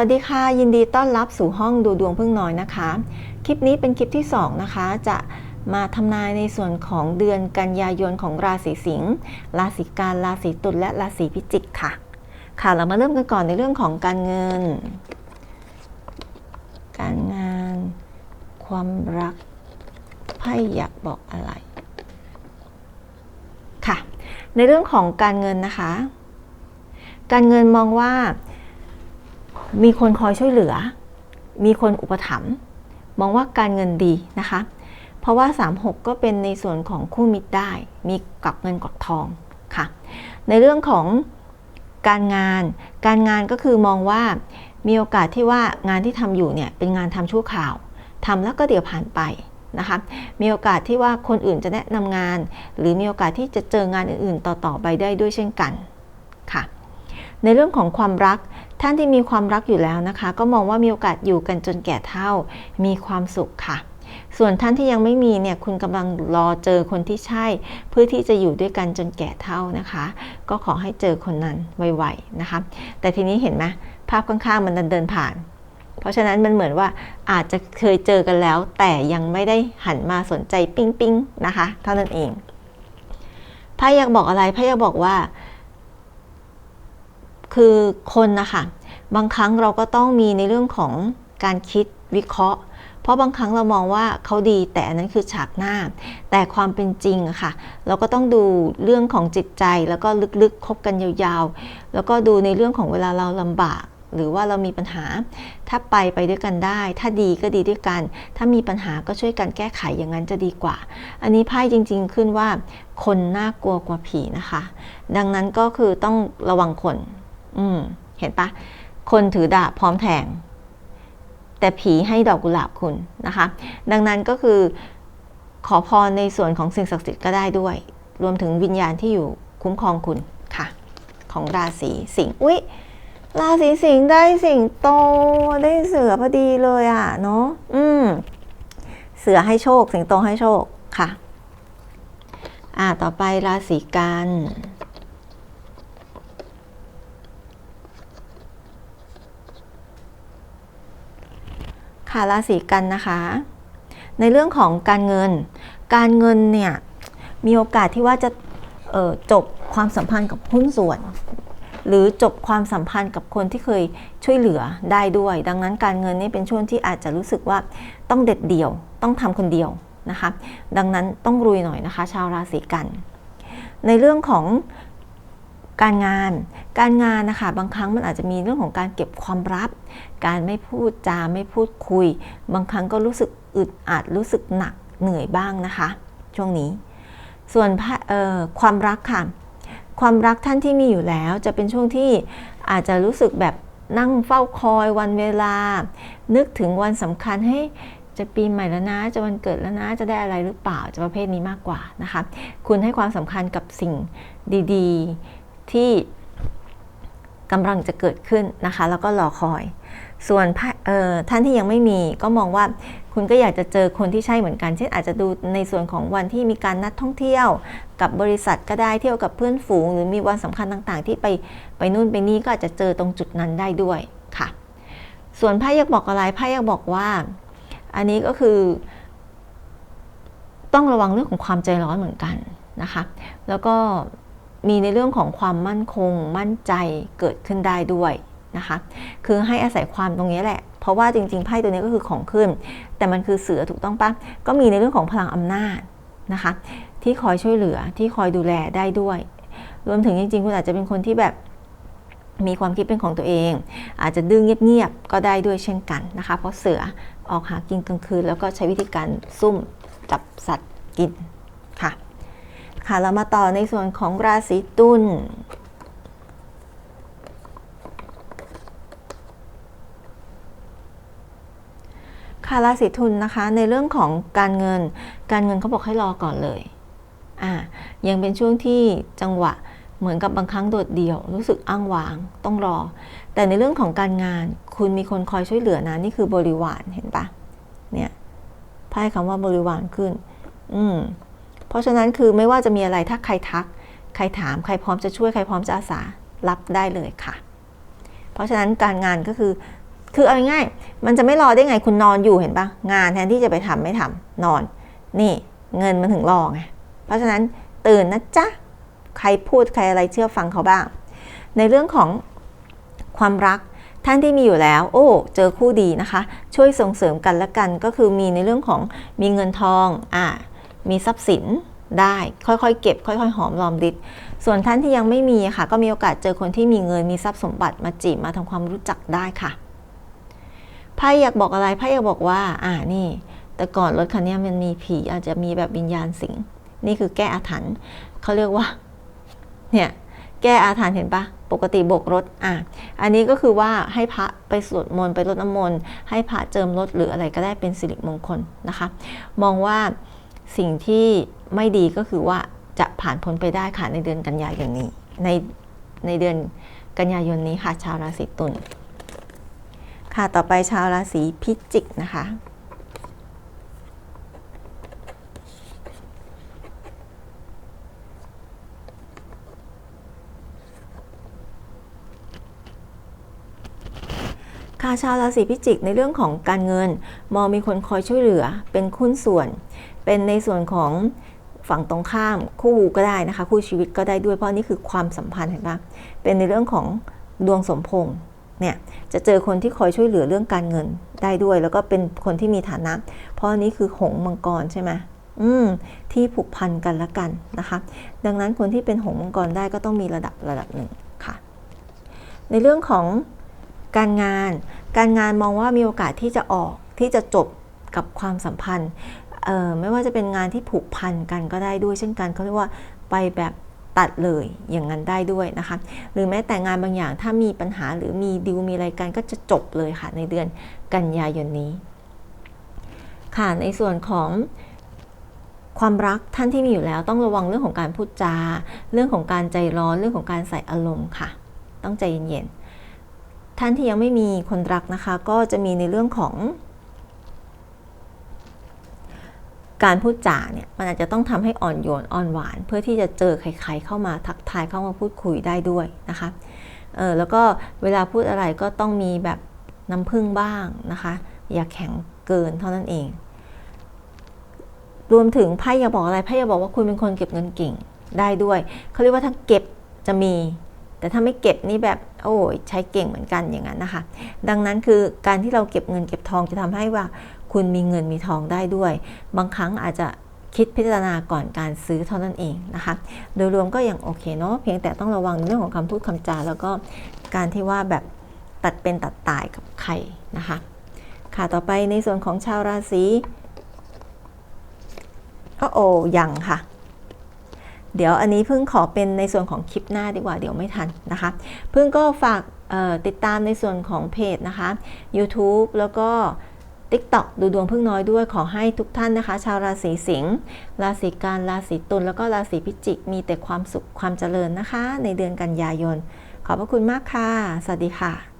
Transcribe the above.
วัสดีค่ะ ยินดีต้อนรับสู่ห้องดูดวงพึ่งน้อยนะคะ คลิปนี้เป็นคลิปที่ 2 นะคะ จะมาทำนายในส่วนของเดือนกันยายนของราศีสิงห์ราศีกันราศีตุลและราศีพิจิกค่ะ ค่ะเรามาเริ่มกันก่อนในเรื่องของการเงิน การงาน ความรักไพ่อยากบอกอะไรค่ะ ในเรื่องของการเงินนะคะ การเงินมองว่า มีคนคอยช่วยเหลือ มีคนอุปถัมภ์มองว่าการเงินดีนะคะ เพราะว่า 36 ก็เป็นในส่วนของคู่มิตรได้ มีกับเงินกับทองค่ะ ในเรื่องของการงาน การงานก็คือมองว่ามีโอกาสที่ว่างานที่ทำอยู่เนี่ยเป็นงานทำชั่วคราวทำแล้วก็เดี๋ยวผ่านไปนะคะ มีโอกาสที่ว่าคนอื่นจะแนะนำงาน หรือมีโอกาสที่จะเจองานอื่นๆ ต่อๆไปได้ด้วยเช่นกันค่ะ ในเรื่องของความรัก ท่านที่มีความรักอยู่แล้วนะคะ ก็มองว่ามีโอกาสอยู่กันจนแก่เฒ่า มีความสุขค่ะ ส่วนท่านที่ยังไม่มีเนี่ยคุณกำลังรอเจอคนที่ใช่ เพื่อที่จะอยู่ด้วยกันจนแก่เฒ่านะคะ ก็ขอให้เจอคนนั้นไวๆนะคะ แต่ทีนี้เห็นไหมภาพข้างๆมันเดินผ่าน เพราะฉะนั้นมันเหมือนว่าอาจจะเคยเจอกันแล้ว แต่ยังไม่ได้หันมาสนใจปิ๊งปิ๊งๆนะคะ เท่านั้นเองไพ่อยากบอกอะไรไพ่อยากบอกว่า คือคนนะคะบางครั้งเราก็ต้องมีในเรื่องของการคิดวิเคราะห์ เพราะบางครั้งเรามองว่าเขาดีแต่อันนั้นคือฉากหน้า แต่ความเป็นจริงอะค่ะ เราก็ต้องดูเรื่องของจิตใจแล้วก็ลึกๆคบกันยาวๆ แล้วก็ดูในเรื่องของเวลาเราลำบากหรือว่าเรามีปัญหา ถ้าไปไปด้วยกันได้ ถ้าดีก็ดีด้วยกัน ถ้ามีปัญหาก็ช่วยกันแก้ไขอย่างนั้นจะดีกว่า อันนี้ไพ่จริง ๆ ขึ้นว่า คนน่ากลัวกว่าผีนะคะ ดังนั้นก็คือต้องระวังคน อืม เห็นปะคนถือดาบพร้อมแทง แต่ผีให้ดอกกุหลาบคุณนะคะ ดังนั้นก็คือขอพรในส่วนของสิ่งศักดิ์สิทธิ์ก็ได้ด้วย รวมถึงวิญญาณที่อยู่คุ้มครองคุณค่ะ ของราศีสิงห์อุ๊ยราศีสิงห์ได้สิงโตได้เสือพอดีเลยอะเนาะอืม เสือให้โชค สิงโตให้โชคค่ะ อ่าต่อไปราศีกัน ค่ะราศีกันนะคะ ในเรื่องของการเงิน การเงินเนี่ยมีโอกาสที่ว่าจะจบความสัมพันธ์กับหุ้นส่วน หรือจบความสัมพันธ์กับคนที่เคยช่วยเหลือได้ด้วย ดังนั้นการเงินนี่เป็นช่วงที่อาจจะรู้สึกว่าต้องเด็ดเดี่ยว ต้องทำคนเดียวนะคะ ดังนั้นต้องรุยหน่อยนะคะ ชาวราศีกัน ในเรื่องของ การงาน การงานนะคะบางครั้งมันอาจจะมีเรื่องของการเก็บความลับ การไม่พูดจาไม่พูดคุย บางครั้งก็รู้สึกอึดอัดรู้สึกหนักเหนื่อยบ้างนะคะ ช่วงนี้ ส่วนความรักค่ะ ความรักท่านที่มีอยู่แล้ว จะเป็นช่วงที่อาจจะรู้สึกแบบนั่งเฝ้าคอยวันเวลา นึกถึงวันสำคัญให้จะปีใหม่แล้วนะ จะวันเกิดแล้วนะ จะได้อะไรหรือเปล่า จะประเภทนี้มากกว่านะคะ คุณให้ความสำคัญกับสิ่งดี ๆ ที่กำลังจะเกิดขึ้นนะคะ แล้วก็รอคอย ส่วนท่านที่ยังไม่มีก็มองว่าคุณก็อยากจะเจอคนที่ใช่เหมือนกัน เช่นอาจจะดูในส่วนของวันที่มีการนัดท่องเที่ยวกับบริษัทก็ได้เที่ยวกับเพื่อนฝูง หรือมีวันสำคัญต่างๆ ที่ไปไปนู่นไปนี่ก็อาจจะเจอตรงจุดนั้นได้ด้วยค่ะ ส่วนไพ่ยากบอกอะไรไพ่ยากบอกว่า อันนี้ก็คือ ต้องระวังเรื่องของความใจร้อนเหมือนกันนะคะ แล้วก็ มีในเรื่องของความมั่นคง มั่นใจเกิดขึ้นได้ด้วยนะคะ คือให้อาศัยความตรงนี้แหละ เพราะว่าจริงๆไพ่ตัวนี้ก็คือของขึ้น แต่มันคือเสือถูกต้องปะก็มีในเรื่องของพลังอำนาจนะคะ ที่คอยช่วยเหลือที่คอยดูแลได้ด้วย รวมถึงจริงๆ คุณอาจจะเป็นคนที่แบบมีความคิดเป็นของตัวเอง อาจจะดึงเงียบๆก็ได้ด้วยเช่นกันนะคะ เพราะเสือออกหากินกลางคืน แล้วก็ใช้วิธีการซุ่มจับสัตว์กินค่ะ ค่ะเรามาต่อในส่วนของราศีตุลค่ะราศีทุนนะคะ ในเรื่องของการเงิน การเงินเขาบอกให้รอก่อนเลยอ่ายังเป็นช่วงที่จังหวะเหมือนกับบางครั้งโดดเดี่ยว รู้สึกอ้างว้าง ต้องรอ แต่ในเรื่องของการงาน คุณมีคนคอยช่วยเหลือนะนี่คือบริวารเห็นปะเนี่ยไพ่คำว่าบริวารขึ้น อืม ราะฉะนั้นคือไม่ว่าจะมีอะไรถ้าใครทัก ใครถามใครพร้อมจะช่วยใครพร้อมจะอาสารับได้เลยค่ะ เพราะฉะนั้นการงานก็คือคือเอาง่ายมันจะไม่รอได้ไงคุณนอนอยู่เห็นปะงานแทนที่จะไปทำไม่ทำนอน นี่เงินมันถึงรอไงเพราะฉะนั้นตื่นนะจ๊ะใครพูดใครอะไรเชื่อฟังเขาบ้าง ในเรื่องของความรักท่านที่มีอยู่แล้ว โอ้ เจอคู่ดีนะคะ ช่วยส่งเสริมกันและกันก็คือมีในเรื่องของมีเงินทองอ่า มีทรัพย์สินได้ค่อยๆ เก็บ ค่อยๆ หอมรอมริดส่วนท่านที่ยังไม่มีค่ะ ก็มีโอกาสเจอคนที่มีเงินมีทรัพย์สมบัติมาจีบมาทำความรู้จักได้ค่ะไพ่อยากบอกอะไรไพ่อยากบอกว่า อ่านี่ แต่ก่อนรถคันนี้มันมีผีอาจจะมีแบบวิญญาณสิงนี่คือแก้อาถรรพ์เขาเรียกว่า เนี่ยแก้อาถรรพ์เห็นปะปกติโบกรถอะอันนี้ก็คือว่าให้พระไปสวดมนต์ไปรดน้ำมนต์ให้พระเจิมรถหรืออะไรก็ได้เป็นสิริมงคลนะคะ มองว่า สิ่งที่ไม่ดีก็คือว่าจะผ่านพ้นไปได้ค่ะในเดือนกันยายนนี้ ในในเดือนกันยายนนี้ค่ะ ชาวราศีตุลค่ะต่อไปชาวราศีพิจิกนะคะค่ะชาวราศีพิจิกในเรื่องของการเงิน มองมีคนคอยช่วยเหลือเป็นคุ้นส่วน เป็นในส่วนของฝั่งตรงข้ามคู่ก็ได้นะคะ คู่ชีวิตก็ได้ด้วยเพราะนี่คือความสัมพันธ์เห็นปะเป็นในเรื่องของดวงสมพงษ์เนี่ยจะเจอคนที่คอยช่วยเหลือเรื่องการเงินได้ด้วย แล้วก็เป็นคนที่มีฐานะ เพราะนี่คือหงมังกรใช่ไหมอืมที่ผูกพันกันละกันนะคะ ดังนั้นคนที่เป็นหงมังกรได้ก็ต้องมีระดับระดับหนึ่งค่ะ ในเรื่องของการงาน การงานมองว่ามีโอกาสที่จะออกที่จะจบกับความสัมพันธ์ ไม่ว่าจะเป็นงานที่ผูกพันกันก็ได้ด้วย เช่นกันเขาเรียกว่าไปแบบตัดเลยอย่างนั้นได้ด้วยนะคะหรือแม้แต่งานบางอย่างถ้ามีปัญหาหรือมีดิวมีอะไรกันก็จะจบเลยค่ะในเดือนกันยายนนี้ ค่ะในส่วนของความรักท่านที่มีอยู่แล้ว ต้องระวังเรื่องของการพูดจา เรื่องของการใจร้อนเรื่องของการใส่อารมณ์ค่ะ ต้องใจเย็นๆท่านที่ยังไม่มีคนรักนะคะ ก็จะมีในเรื่องของ การพูดจาเนี่ยมันอาจจะต้องทำให้อ่อนโยนอ่อนหวาน เพื่อที่จะเจอใครๆเข้ามาทักทายเข้ามาพูดคุยได้ด้วยนะคะเออแล้วก็เวลาพูดอะไรก็ต้องมีแบบน้ำพึ่งบ้างนะคะ อย่าแข็งเกินเท่านั้นเอง รวมถึงไพ่อย่าบอกอะไรไพ่อย่าบอกว่าคุณเป็นคนเก็บเงินเก่งได้ด้วยเขาเรียกว่าถ้าเก็บจะมี แต่ถ้าไม่เก็บนี่แบบโอ้ยใช้เก่งเหมือนกันอย่างนั้นนะคะ ดังนั้นคือการที่เราเก็บเงินเก็บทองจะทำให้ว่า คุณมีเงินมีทองได้ด้วย บางครั้งอาจจะคิดพิจารณาก่อนการซื้อเท่านั้นเองนะคะ โดยรวมก็ยังโอเคเนาะเพียงแต่ต้องระวังเรื่องของคำพูดคำจา แล้วก็การที่ว่าแบบตัดเป็นตัดตายกับใครนะคะ ค่ะต่อไปในส่วนของชาวราศีก็โอ้ยังค่ะ เดี๋ยวอันนี้พิ่งขอเป็นในส่วนของคลิปหน้าดีกว่า เดี๋ยวไม่ทันนะคะพิ่งก็ฝากติดตามในส่วนของเพจนะคะ YouTube แล้วก็ TikTok ดูดวงพึ่งน้อยด้วยขอให้ทุกท่านนะคะ ชาวราศีสิงห์ราศีกันราศีตุลแล้วก็ราศีพิจิก มีแต่ความสุขความเจริญนะคะ ในเดือนกันยายน ขอบพระคุณมากค่ะ สวัสดีค่ะ